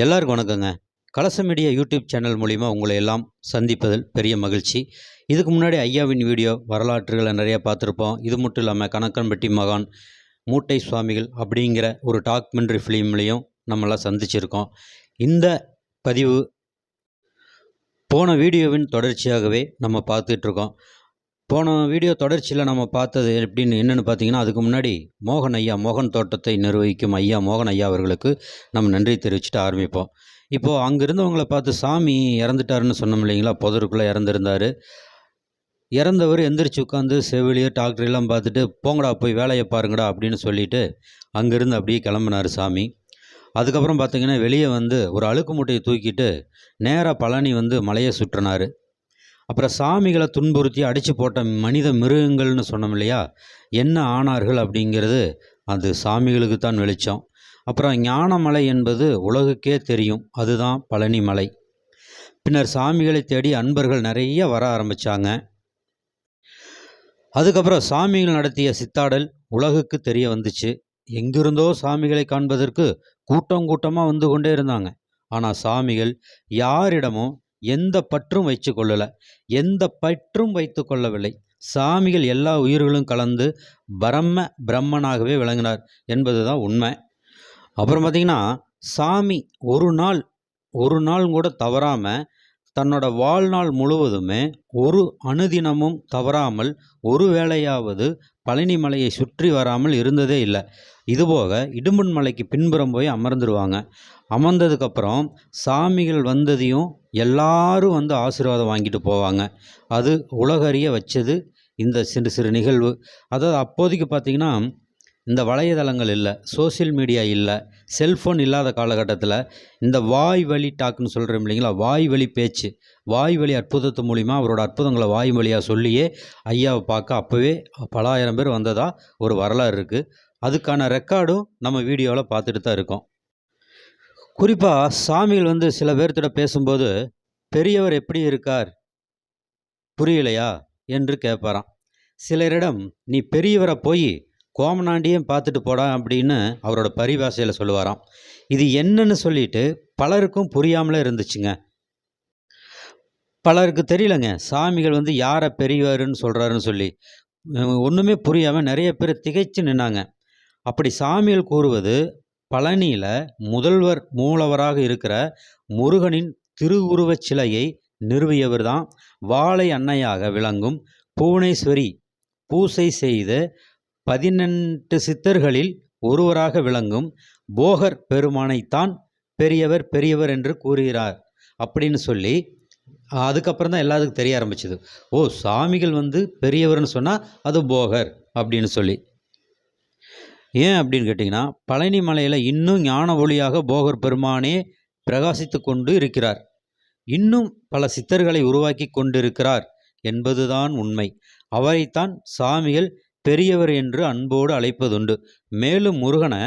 எல்லாருக்கும் வணக்கங்க. கலச மீடியா யூடியூப் சேனல் மூலிமா உங்களை எல்லாம் சந்திப்பதில் பெரிய மகிழ்ச்சி. இதுக்கு முன்னாடி ஐயாவின் வீடியோ வரலாற்றுகளை நிறையா பார்த்துருப்போம். இது மட்டும் இல்லாமல் கணக்கன்பட்டி மகான் மூட்டை சுவாமிகள் அப்படிங்கிற ஒரு டாக்குமெண்ட்ரி ஃபிலிம்லேயும் நம்மளாம் சந்திச்சிருக்கோம். இந்த பதிவு போன வீடியோவின் தொடர்ச்சியாகவே நம்ம பார்த்துட்ருக்கோம் போன வீடியோ தொடர்ச்சியில் நம்ம பார்த்தது எப்படின்னு என்னென்னு பார்த்தீங்கன்னா அதுக்கு முன்னாடி மோகன் ஐயா மோகன் தோட்டத்தை நிர்வகிக்கும் ஐயா மோகன் ஐயா அவர்களுக்கு நம்ம நன்றி தெரிவிச்சுட்டு ஆரம்பிப்போம். இப்போது அங்கிருந்தவங்களை பார்த்து சாமி இறந்துட்டாருன்னு சொன்னோம் இல்லைங்களா? புதருக்குள்ளே இறந்துருந்தார். இறந்தவர் எந்திரிச்சு உட்காந்து செவிலியர் டாக்டர் எல்லாம் பார்த்துட்டு போங்கடா போய் வேலையை பாருங்கடா அப்படின்னு சொல்லிட்டு அங்கேருந்து அப்படியே கிளம்புனார் சாமி. அதுக்கப்புறம் பார்த்திங்கன்னா வெளியே வந்து ஒரு அழுக்கு மூட்டையை தூக்கிட்டு நேராக பழனி வந்து மலையை சுற்றினார். அப்புறம் சாமிகளை துன்புறுத்தி அடித்து போட்ட மனித மிருகங்கள்னு சொன்னோம் இல்லையா? என்ன ஆனார்கள் அப்படிங்கிறது அது சாமிகளுக்கு தான் வெளிச்சம். அப்புறம் ஞானமலை என்பது உலகுக்கே தெரியும். அதுதான் பழனி மலை. பின்னர் சாமிகளை தேடி அன்பர்கள் நிறைய வர ஆரம்பித்தாங்க அதுக்கப்புறம் சாமிகள் நடத்திய சித்தாடல் உலகுக்கு தெரிய வந்துச்சு. எங்கிருந்தோ சாமிகளை காண்பதற்கு கூட்டம் கூட்டமாக வந்து கொண்டே இருந்தாங்க. ஆனால் சாமிகள் யாரிடமும் எந்த பற்றும் வைத்து கொள்ளலை. எந்த பற்றும் வைத்து கொள்ளவில்லை. சாமிகள் எல்லா உயிர்களும் கலந்து பிரம்ம பிரம்மனாகவே விளங்கினார் என்பது தான் உண்மை. அப்புறம் பார்த்திங்கன்னா சாமி ஒரு நாள் ஒரு நாள் கூட தவறாமல் தன்னோட வாழ்நாள் முழுவதுமே ஒரு அனுதினமும் தவறாமல் ஒரு வேளையாவது பழனி மலையை சுற்றி வராமல் இருந்ததே இல்லை. இதுபோக இடும்பன் மலைக்கு பின்புறம் போய் அமர்ந்துருவாங்க. அமர்ந்ததுக்கப்புறம் சாமிகள் வந்ததையும் எல்லாரும் வந்து ஆசீர்வாதம் வாங்கிட்டு போவாங்க. அது உலகறிய வச்சது இந்த சிறு சிறு நிகழ்வு. அதாவது அப்போதைக்கு பார்த்திங்கன்னா இந்த வலைதளங்கள் இல்லை சோசியல் மீடியா இல்லை செல்ஃபோன் இல்லாத காலகட்டத்தில் இந்த வாய் வழி டாக்குன்னு சொல்கிறோம் இல்லைங்களா? வாய் வழி பேச்சு வாய் வழி அற்புதத்து மூலிமா அவரோட அற்புதங்களை வாய் வழியாக சொல்லியே ஐயாவை பார்க்க அப்போவே பலாயிரம் பேர் வந்ததாக ஒரு வரலாறு இருக்குது அதுக்கான ரெக்கார்டும் நம்ம வீடியோவில் பார்த்துட்டு தான் இருக்கோம். குறிப்பாக சாமிகள் வந்து சில பேர்த்திட பேசும்போது பெரியவர் எப்படி இருக்கார்? புரியலையா? என்று கேட்பாராம் சிலரிடம் நீ பெரியவரை போய் கோமனாண்டியும் பார்த்துட்டு போடா அப்படின்னு அவரோட பரிபாஷையில் சொல்லுவாராம். இது என்னன்னு சொல்லிட்டு பலருக்கும் புரியாமலே இருந்துச்சுங்க. பலருக்கு தெரியலங்க. சாமிகள் வந்து யாரை பெரியவருன்னு சொல்கிறாருன்னு சொல்லி. ஒன்றுமே புரியாமல் நிறைய பேர் திகைச்சு நின்னாங்க. அப்படி சாமிகள் கூறுவது பழனியில் முதல்வர் மூலவராக இருக்கிற முருகனின் திருவுருவச் சிலையை நிறுவியவர் தான் வாழை அன்னையாக விளங்கும் புவனேஸ்வரி. பூசை செய்த பதினெட்டு சித்தர்களில் ஒருவராக விளங்கும் போகர் பெருமானைத்தான் பெரியவர் பெரியவர் என்று கூறுகிறார் அப்படின்னு சொல்லி அதுக்கப்புறம் தான் எல்லாத்துக்கும் தெரிய ஆரம்பிச்சது. ஓ சாமிகள் வந்து பெரியவர்னு சொன்னால் அது போகர் அப்படின்னு சொல்லி. ஏன் அப்படின்னு கேட்டிங்கன்னா பழனி மலையில் இன்னும் ஞான ஒளியாக போகர் பெருமானே பிரகாசித்து கொண்டு இருக்கிறார். இன்னும் பல சித்தர்களை உருவாக்கி கொண்டிருக்கிறார் என்பதுதான் உண்மை. அவரைத்தான் சாமிகள் பெரியவர் என்று அன்போடு அழைப்பதுண்டு. மேலும் முருகனை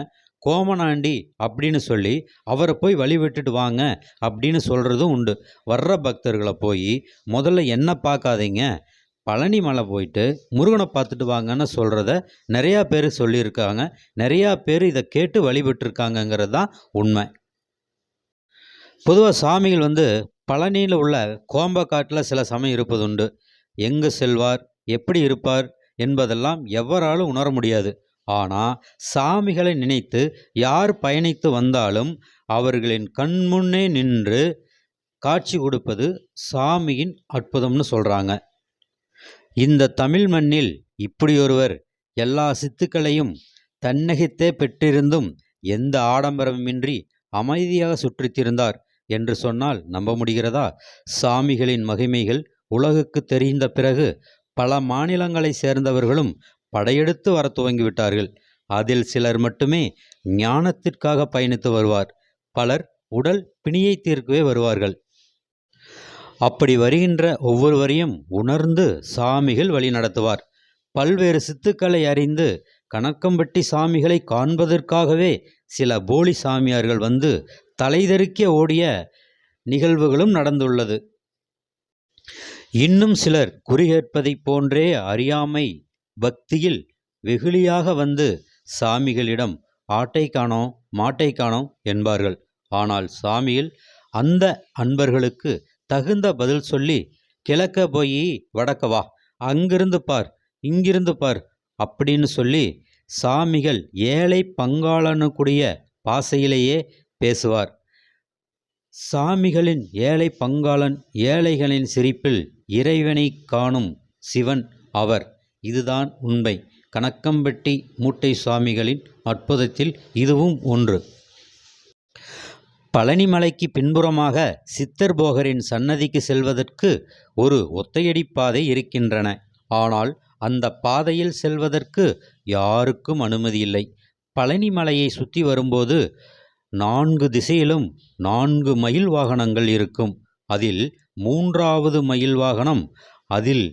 கோமனாண்டி அப்படின்னு சொல்லி அவரை போய் வழிவிட்டுட்டு வாங்க அப்படின்னு சொல்கிறதும் உண்டு. வர்ற பக்தர்களை போய் முதல்ல என்ன பார்க்காதீங்க. பழனி மலை போயிட்டு முருகனை பார்த்துட்டு வாங்கன்னு சொல்கிறத நிறையா பேர் சொல்லியிருக்காங்க. நிறையா பேர் இதை கேட்டு வழிபட்டுருக்காங்கங்கிறது தான் உண்மை. பொதுவாக சாமிகள் வந்து பழனியில் உள்ள கோம்பக்காட்டில் சில சமயம் இருப்பதுண்டு. எங்கு செல்வார் எப்படி இருப்பார் என்பதெல்லாம் எவராலும் உணர முடியாது. ஆனால் சாமிகளை நினைத்து யார் பயணித்து வந்தாலும் அவர்களின் கண்முன்னே நின்று காட்சி கொடுப்பது சாமியின் அற்புதம்னு சொல்கிறாங்க இந்த தமிழ் மண்ணில் இப்படியொருவர் எல்லா சித்துக்களையும் தன்னகித்தே பெற்றிருந்தும் எந்த ஆடம்பரமின்றி அமைதியாக சுற்றித்திருந்தார் என்று சொன்னால் நம்ப முடிகிறதா? சாமிகளின் மகிமைகள் உலகுக்கு தெரிந்த பிறகு பல மாநிலங்களை சேர்ந்தவர்களும் படையெடுத்து வர துவங்கிவிட்டார்கள். அதில் சிலர் மட்டுமே ஞானத்திற்காக பயணித்து வருவார். பலர் உடல் பிணியை தீர்க்கவே வருவார்கள். அப்படி வருகின்ற ஒவ்வொருவரையும் உணர்ந்து சாமிகள் வழி நடத்துவார். பல்வேறு சித்துக்களை அறிந்து கணக்கம்பட்டி சாமிகளை காண்பதற்காகவே சில போலி சாமியார்கள் வந்து தலைதெறிக்க ஓடிய நிகழ்வுகளும் நடந்துள்ளது. இன்னும் சிலர் குறிகேட்பதைப் போன்றே அறியாமை பக்தியில் வெகுளியாக வந்து சாமிகளிடம் ஆட்டை காணோம் மாட்டை காணோம் என்பார்கள். ஆனால் சாமியில் அந்த அன்பர்களுக்கு தகுந்த பதில் சொல்லி கிழக்க போய் வடக்க வா. அங்கிருந்து பார் இங்கிருந்து பார் அப்படின்னு சொல்லி சாமிகள் ஏழை பங்காளனுக்குடைய பாசையிலேயே பேசுவார். சாமிகளின் ஏழை பங்காளன் ஏழைகளின் சிரிப்பில் இறைவனை காணும் சிவன் அவர். இதுதான் உண்மை. கணக்கம்பட்டி மூட்டை சுவாமிகளின் அற்புதத்தில் இதுவும் ஒன்று. பழனிமலைக்கு பின்புறமாக சித்தர் போகரின் சன்னதிக்கு செல்வதற்கு ஒரு ஒத்தையடி பாதை இருக்கின்றன. ஆனால் அந்த பாதையில் செல்வதற்கு யாருக்கும் அனுமதி இல்லை. பழனிமலையை சுற்றி வரும்போது நான்கு திசையிலும் நான்கு மயில் வாகனங்கள் இருக்கும். அதில் மூன்றாவது மயில் வாகனம் அதில்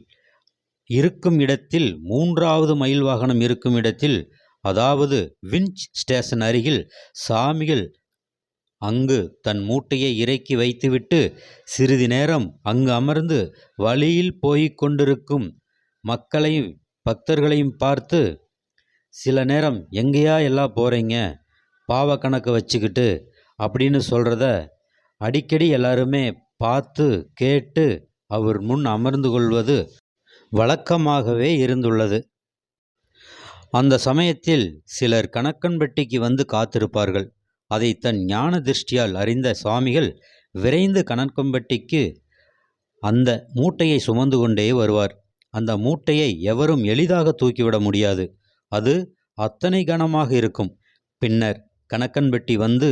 இருக்கும் இடத்தில் மூன்றாவது மயில் வாகனம் இருக்கும் இடத்தில் அதாவது விஞ்ச் ஸ்டேஷன் அருகில் சாமிகள் அங்கு தன் மூட்டையை இறக்கி வைத்துவிட்டு சிறிது நேரம் அங்கு அமர்ந்து வழியில் போய்க் கொண்டிருக்கும் மக்களையும் பக்தர்களையும் பார்த்து சில நேரம் எங்கேயா எல்லாம் போகிறீங்க பாவ கணக்கு வச்சுக்கிட்டு அப்படின்னு சொல்கிறத அடிக்கடி எல்லாருமே பார்த்து கேட்டு அவர் முன் அமர்ந்து கொள்வது வழக்கமாகவே இருந்துள்ளது. அந்த சமயத்தில் சிலர் கணக்கன்பட்டிக்கு வந்து காத்திருப்பார்கள். அதை தன் ஞான திருஷ்டியால் அறிந்த சுவாமிகள் விரைந்து கணக்கம்பட்டிக்கு அந்த மூட்டையை சுமந்து கொண்டே வருவார். அந்த மூட்டையை எவரும் எளிதாக தூக்கிவிட முடியாது. அது அத்தனை கனமாக இருக்கும். பின்னர் கணக்கன்பட்டி வந்து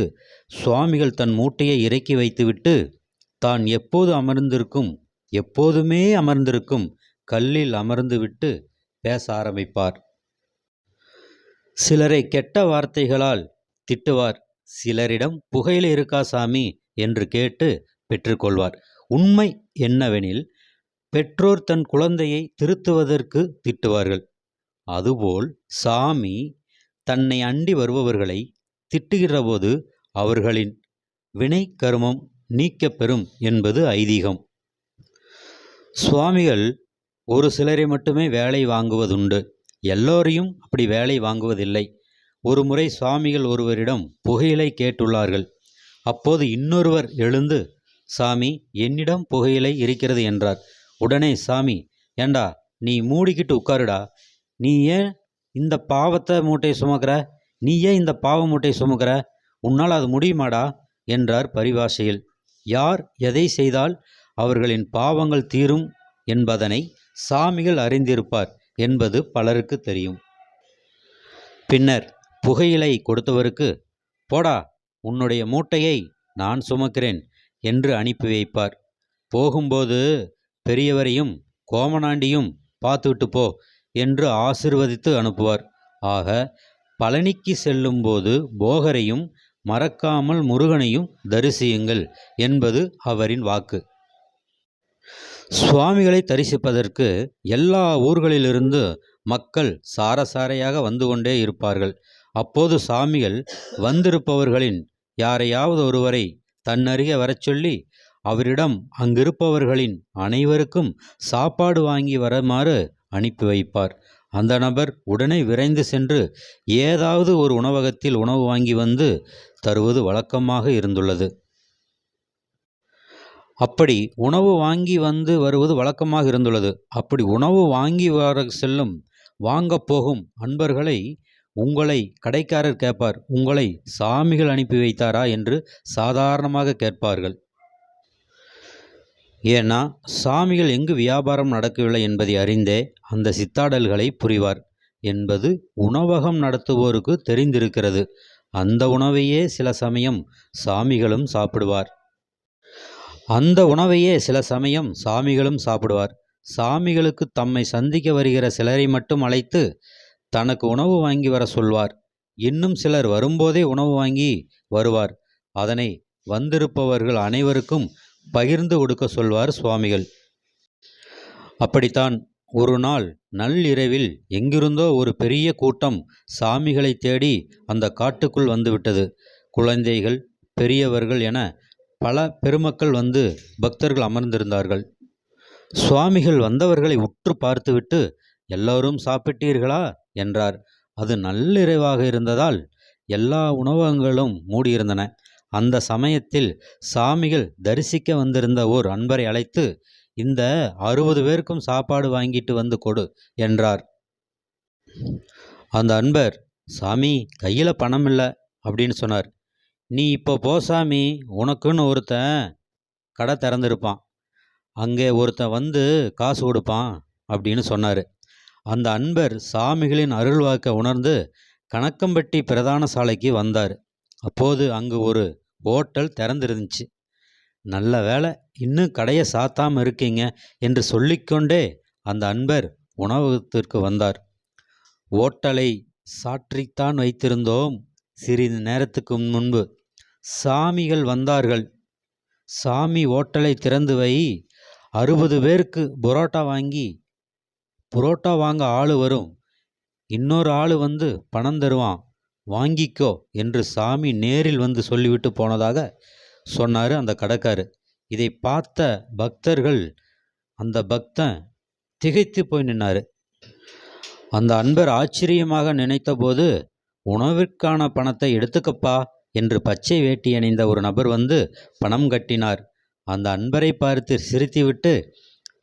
சுவாமிகள் தன் மூட்டையை இறக்கி வைத்துவிட்டு தான் எப்போது அமர்ந்திருக்கும் எப்போதுமே அமர்ந்திருக்கும் கல்லில் அமர்ந்துவிட்டு பேச ஆரம்பிப்பார். சிலரை கெட்ட வார்த்தைகளால் திட்டுவார். சிலரிடம் புகையில இருக்கா சாமி? என்று கேட்டு பெற்றுக்கொள்வார். உண்மை என்னவெனில் பெற்றோர் தன் குழந்தையை திருத்துவதற்கு திட்டுவார்கள். அதுபோல் சாமி தன்னை அண்டி வருபவர்களை திட்டுகிறபோது அவர்களின் வினை கருமம் நீக்கப்பெறும் என்பது ஐதீகம். சுவாமிகள் ஒரு சிலரை மட்டுமே வேலை வாங்குவதுண்டு. எல்லோரையும் அப்படி வேலை வாங்குவதில்லை. ஒரு முறை சுவாமிகள் ஒருவரிடம் புகையிலை கேட்டுள்ளார்கள். அப்போது இன்னொருவர் எழுந்து சாமி என்னிடம் புகையிலை இருக்கிறது என்றார். உடனே சாமி ஏண்டா நீ மூடிக்கிட்டு உட்காருடா. நீ ஏன் இந்த பாவத்தை மூட்டை சுமக்கிற? நீ ஏன் இந்த பாவ மூட்டை சுமக்கிற? உன்னால் அது முடியுமாடா? என்றார் பரிபாஷையில். யார் எதை செய்தால் அவர்களின் பாவங்கள் தீரும் என்பதனை சாமிகள் அறிந்திருப்பார் என்பது பலருக்கு தெரியும். பின்னர் புகையிலை கொடுத்தவருக்கு போடா உன்னுடைய மூட்டையை நான் சுமக்கிறேன் என்று அனுப்பி வைப்பார். போகும்போது பெரியவரையும் கோமனாண்டியும் பார்த்துவிட்டு போ என்று ஆசிர்வதித்து அனுப்புவார். ஆக பழனிக்கு செல்லும்போது போகரையும் மறக்காமல் முருகனையும் தரிசியுங்கள் என்பது அவரின் வாக்கு. சுவாமிகளை தரிசிப்பதற்கு எல்லா ஊர்களிலிருந்து மக்கள் சாரசாரையாக வந்து கொண்டே இருப்பார்கள். அப்போது சாமிகள் வந்திருப்பவர்களின் யாரையாவது ஒருவரை தன்னருகே வரச் சொல்லி அவரிடம் அங்கிருப்பவர்களின் அனைவருக்கும் சாப்பாடு வாங்கி வருமாறு அனுப்பி வைப்பார். அந்த நபர் உடனே விரைந்து சென்று ஏதாவது ஒரு உணவகத்தில் உணவு வாங்கி வந்து தருவது வழக்கமாக இருந்துள்ளது. அப்படி உணவு வாங்கி வந்து வருவது வழக்கமாக இருந்துள்ளது. அப்படி உணவு வாங்கி வர செல்லும் வாங்க போகும் அன்பர்களை உங்களை கடைக்காரர் கேட்பார். உங்களை சாமிகள் அனுப்பி வைத்தாரா என்று சாதாரணமாக கேட்பார்கள். ஏன்னா சாமிகள் எங்கு வியாபாரம் நடக்கவில்லை என்பதை அறிந்தே அந்த சித்தாடல்களை புரிவார் என்பது உணவகம் நடத்துவோருக்கு தெரிந்திருக்கிறது. அந்த உணவையே சில சமயம் சாமிகளும் சாப்பிடுவார். அந்த உணவையே சில சமயம் சாமிகளும் சாப்பிடுவார். சாமிகளுக்கு தம்மை சந்திக்க வருகிற சிலரை மட்டும் அழைத்து தனக்கு உணவு வாங்கி வர சொல்வார். இன்னும் சிலர் வரும்போதே உணவு வாங்கி வருவார். அதனை வந்திருப்பவர்கள் அனைவருக்கும் பகிர்ந்து கொடுக்க சொல்வார் சுவாமிகள். அப்படித்தான் ஒரு நாள் நள்ளிரவில் எங்கிருந்தோ ஒரு பெரிய கூட்டம் சாமிகளை தேடி அந்த காட்டுக்குள் வந்துவிட்டது. குழந்தைகள் பெரியவர்கள் என பல பெருமக்கள் வந்து பக்தர்கள் அமர்ந்திருந்தார்கள். சுவாமிகள் வந்தவர்களை உற்று பார்த்துவிட்டு எல்லோரும் சாப்பிட்டீர்களா? என்றார். அது நள்ளிரவாக இருந்ததால் எல்லா உணவகங்களும் மூடியிருந்தன. அந்த சமயத்தில் சாமிகள் தரிசிக்க வந்திருந்த ஓர் அன்பரை அழைத்து இந்த அறுபது பேருக்கும் சாப்பாடு வாங்கிட்டு வந்து கொடு என்றார். அந்த அன்பர் சாமி கையில் பணம் இல்லை அப்படின்னு சொன்னார். நீ இப்போ போ சாமி உனக்குன்னு ஒருத்தன் கடை திறந்திருப்பான். அங்கே ஒருத்தன் வந்து காசு கொடுப்பான் அப்படின்னு சொன்னார். அந்த அன்பர் சாமிகளின் அருள்வாக்கை உணர்ந்து கணக்கம்பட்டி பிரதான சாலைக்கு வந்தார். அப்போது அங்கு ஒரு ஹோட்டல் திறந்திருந்துச்சு. நல்ல வேளை இன்னும் கடையை சாத்தாமல் இருக்கீங்க என்று சொல்லிக்கொண்டே அந்த அன்பர் உணவகத்திற்கு வந்தார். ஓட்டலை சாற்றித்தான் வைத்திருந்தோம் சிறிது நேரத்துக்கு முன்பு. சாமிகள் வந்தார்கள். சாமி ஓட்டலை திறந்து வை. அறுபது பேருக்கு புரோட்டா வாங்கி புரோட்டா வாங்க ஆள் வரும். இன்னொரு ஆள் வந்து பணம் தருவான். வாங்கிக்கோ என்று சாமி நேரில் வந்து சொல்லிவிட்டு போனதாக சொன்னார் அந்த கடைக்காரு. இதை பார்த்த பக்தர்கள் அந்த பக்தன் திகைத்து போய் நின்னார். அந்த அன்பர் ஆச்சரியமாக நினைத்தபோது உணவிற்கான பணத்தை எடுத்துக்கப்பா என்று பச்சை வேட்டி அணிந்த ஒரு நபர் வந்து பணம் கட்டினார். அந்த அன்பரை பார்த்து சிரித்துவிட்டு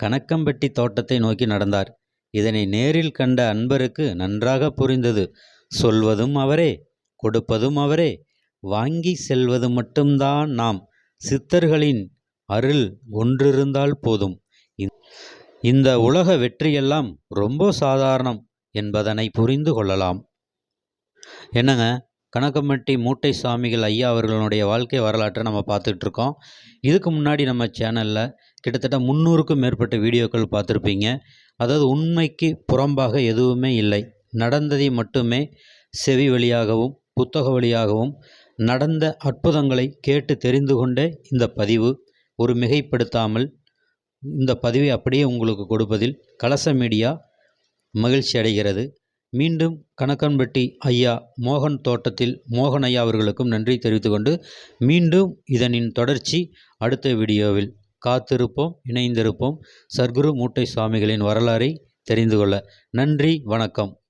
கணக்கம்பட்டி தோட்டத்தை நோக்கி நடந்தார். இதனை நேரில் கண்ட அன்பருக்கு நன்றாக புரிந்தது. சொல்வதும் அவரே கொடுப்பதும் அவரே வாங்கி செல்வது மட்டும்தான் நாம். சித்தர்களின் அருள் ஒன்றிருந்தால் போதும். இந்த உலக வெற்றியெல்லாம் ரொம்ப சாதாரணம் என்பதனை புரிந்து கொள்ளலாம். என்னங்க கணக்கம்பட்டி மூட்டை சாமிகள் ஐயா அவர்களுடைய வாழ்க்கை வரலாற்றை நம்ம பார்த்துட்டு இருக்கோம் இதுக்கு முன்னாடி நம்ம சேனலில் கிட்டத்தட்ட முந்நூறுக்கும் மேற்பட்ட வீடியோக்கள் பார்த்துருப்பீங்க. அதாவது உண்மைக்கு புறம்பாக எதுவுமே இல்லை. நடந்ததை மட்டுமே செவி வழியாகவும் புத்தக வழியாகவும் நடந்த அற்புதங்களை கேட்டு தெரிந்து கொண்டே இந்த பதிவு ஒரு மிகைப்படுத்தாமல் இந்த பதிவை அப்படியே உங்களுக்கு கொடுப்பதில் கலச மீடியா மகிழ்ச்சி அடைகிறது. மீண்டும் கணக்கன்பட்டி ஐயா மோகன் தோட்டத்தில் மோகன் ஐயா அவர்களுக்கும் நன்றி தெரிவித்துக்கொண்டு மீண்டும் இதனின் தொடர்ச்சி அடுத்த வீடியோவில். காத்திருப்போம் இணைந்திருப்போம். சற்குரு மூட்டை சுவாமிகளின் வரலாறை தெரிந்து கொள்ள நன்றி வணக்கம்.